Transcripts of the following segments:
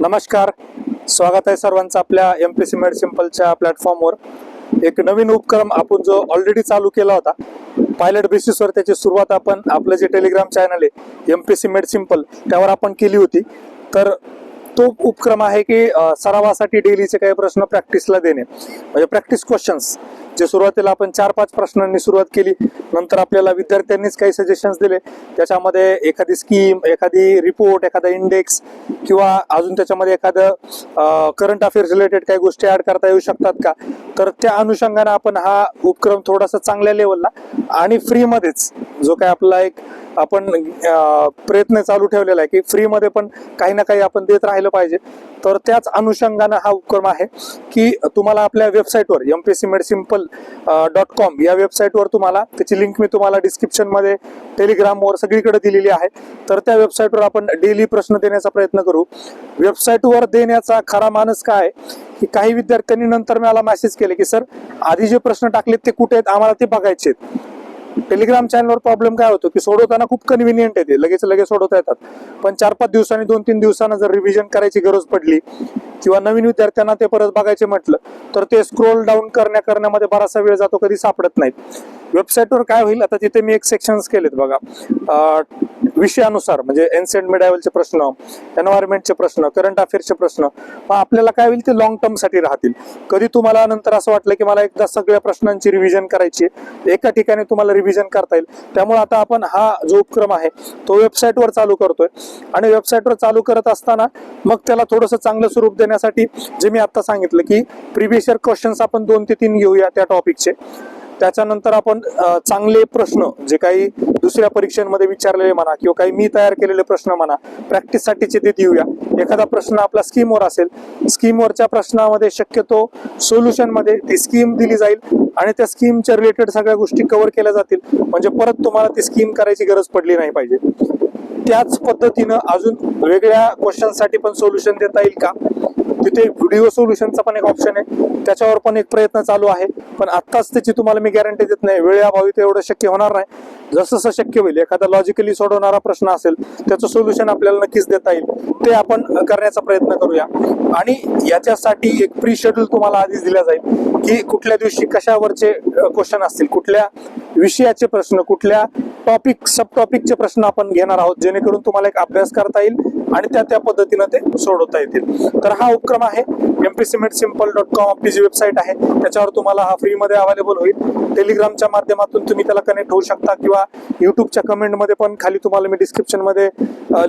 नमस्कार. स्वागत आहे सर्वांचं आपल्या एम पी सी मेड सिम्पलच्या प्लॅटफॉर्मवर एक नवीन उपक्रम आपण जो ऑलरेडी चालू केला होता पायलट बेसिसवर त्याची सुरुवात आपण आपलं जे टेलिग्राम चॅनल आहे M P C made simple त्यावर आपण केली होती. तर तो उपक्रम आहे की सरावासाठी डेलीचे काही प्रश्न प्रॅक्टिसला देणे. म्हणजे प्रॅक्टिस क्वेश्चन्स जे सुरुवातीला आपण चार पाच प्रश्नांनी सुरुवात केली नंतर आपल्याला विद्यार्थ्यांनीच काही सजेशन्स दिले. त्याच्यामध्ये एखादी स्कीम एखादी रिपोर्ट एखादा इंडेक्स किंवा अजून त्याच्यामध्ये एखादं करंट अफेअर्स रिलेटेड काही गोष्टी ऍड करता येऊ शकतात का? तर त्या अनुषंगाने आपण हा उपक्रम थोडासा चांगल्या लेवलला आणि फ्रीमध्येच जो काय आपला एक आपण प्रयत्न चालू ठेवलेला आहे की फ्रीमध्ये पण काही ना काही आपण देत राहिलं पाहिजे. तर त्याच अनुषंगानं हा उपक्रम आहे की तुम्हाला आपल्या वेबसाईटवर M P S C made simple dot com या वेबसाईटवर तुम्हाला त्याची लिंक मी तुम्हाला डिस्क्रिप्शनमध्ये टेलिग्रामवर सगळीकडे दिलेली आहे. तर त्या वेबसाईटवर आपण डेली प्रश्न देण्याचा प्रयत्न करू. वेबसाईटवर देण्याचा खरा मानस काय की काही विद्यार्थ्यांनी नंतर मला मेसेज केले की सर आधी जे प्रश्न टाकलेत ते कुठे आहेत? आम्हाला ते बघायचे आहेत. टेलिग्राम चॅनलवर प्रॉब्लेम काय होतो की सोडवताना खूप कन्व्हिनियंट आहे ते. लगेच लगेच सोडवता येतात. पण चार पाच दिवसांनी दोन तीन दिवसांना जर रिव्हिजन करायची गरज पडली किंवा नवीन विद्यार्थ्यांना ते परत बघायचे म्हटलं तर ते स्क्रोल डाऊन करण्या करण्यामध्ये बराचसा वेळ जातो कधी सापडत नाहीत. वेबसाईटवर काय होईल? आता तिथे मी एक सेक्शन्स केलेत बघा. विषयानुसार म्हणजे एन्सेंट मिडायवलचे प्रश्न एन्व्हायरमेंटचे प्रश्न करंट अफेअर्सचे प्रश्न मग आपल्याला काय होईल ते लॉंग टर्मसाठी राहतील. कधी तुम्हाला नंतर असं वाटलं की मला एकदा सगळ्या प्रश्नांची रिव्हिजन करायची आहे, एका ठिकाणी तुम्हाला रिव्हिजन करता येईल. त्यामुळे आता आपण हा जो उपक्रम आहे तो वेबसाईटवर चालू करतोय. आणि वेबसाईटवर चालू करत असताना मग त्याला थोडंसं चांगलं स्वरूप देण्यासाठी जे मी आता सांगितलं की प्रिव्हियस इयर क्वेश्चन्स आपण दोन ते तीन घेऊया त्या टॉपिकचे त्याच्यानंतर आपण चांगले प्रश्न जे काही दुसऱ्या परीक्षांमध्ये विचारलेले म्हणा किंवा काही मी तयार केलेले प्रश्न म्हणा प्रॅक्टिससाठीचे ते देऊया. एखादा प्रश्न आपला स्कीमवर असेल स्कीमवरच्या प्रश्नामध्ये शक्यतो सोल्युशनमध्ये ती स्कीम दिली जाईल आणि त्या स्कीमच्या रिलेटेड सगळ्या गोष्टी कव्हर केल्या जातील. म्हणजे परत तुम्हाला ती स्कीम करायची गरज पडली नाही पाहिजे. त्याच पद्धतीनं अजून वेगळ्या क्वेश्चनसाठी पण सोल्युशन देता येईल का? तिथे व्हिडिओ सोल्युशनचा पण एक ऑप्शन आहे. त्याच्यावर पण एक प्रयत्न चालू आहे. पण आत्ताच त्याची तुम्हाला मी गॅरंटी देत नाही. वेळेअभावी ते एवढं शक्य होणार नाही. जसं जसं शक्य होईल एखादा लॉजिकली सोडवणारा प्रश्न असेल त्याचं सोल्युशन आपल्याला नक्कीच देता येईल. ते आपण करण्याचा प्रयत्न करूया. आणि याच्यासाठी एक प्री शेड्यूल तुम्हाला आधीच दिला जाईल की कुठल्या दिवशी कशावरचे क्वेश्चन असतील कुठल्या विषयाचे प्रश्न कुठल्या टॉपिक सब टॉपिकचे प्रश्न आपण घेणार आहोत जेणेकरून तुम्हाला एक अभ्यास करता येईल आणि त्या त्या पद्धतीनं ते सोडवता येतील. तर हा उपक्रम आहे. एमपीसीमेट सिंपल डॉट कॉम आपली जी वेबसाईट आहे त्याच्यावर तुम्हाला हा फ्रीमध्ये अवेलेबल होईल. टेलिग्रामच्या माध्यमातून तुम्ही त्याला कनेक्ट होऊ शकता किंवा युट्यूबच्या कमेंटमध्ये पण खाली तुम्हाला मी डिस्क्रिप्शनमध्ये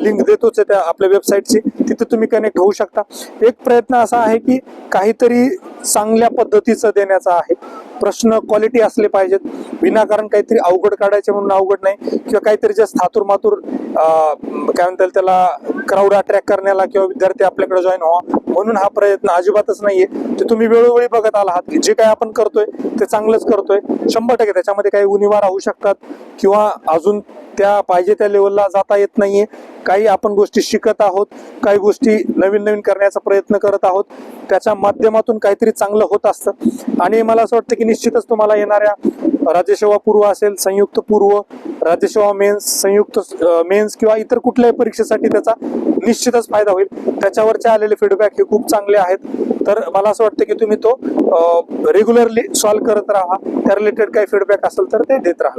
लिंक देतोच आहे त्या आपल्या वेबसाईटची तिथे तुम्ही कनेक्ट होऊ शकता. एक प्रयत्न असा आहे की काहीतरी चांगल्या पद्धतीचं देण्याचा आहे. प्रश्न क्वालिटी असले पाहिजेत. विनाकारण काहीतरी अवघड काढायचे म्हणून अवघड नाही. किंवा काहीतरी जास्त हातूर मातूर काय म्हणता येईल त्याला क्राऊड अट्रॅक्ट करण्याला किंवा विद्यार्थी आपल्याकडे जॉईन व्हावा म्हणून हा प्रयत्न अजिबातच नाहीये. ते तुम्ही वेळोवेळी बघत आला आहात की जे काय आपण करतोय ते चांगलंच करतोय. शंभर टक्के त्याच्यामध्ये काही उनिवार राहू शकतात किंवा अजून त्या पाहिजे त्या लेवलला जाता येत नाहीये. काही आपण गोष्टी शिकत आहोत काही गोष्टी नवीन नवीन करण्याचा प्रयत्न करत आहोत. त्याच्या माध्यमातून काहीतरी चांगलं होत असतं. आणि मला असं वाटतं की निश्चितच तुम्हाला येणाऱ्या राज्यसेवा पूर्व असेल संयुक्त पूर्व राज्यसेवा मेन्स संयुक्त मेन्स किंवा इतर कुठल्याही परीक्षेसाठी त्याचा निश्चितच फायदा होईल. त्याच्यावरचे आलेले फीडबॅक हे खूप चांगले आहेत. तर मला असं वाटतं की तुम्ही तो रेग्युलरली सॉल्व्ह करत राहा. त्या रिलेटेड काही फीडबॅक असेल तर ते देत राहा.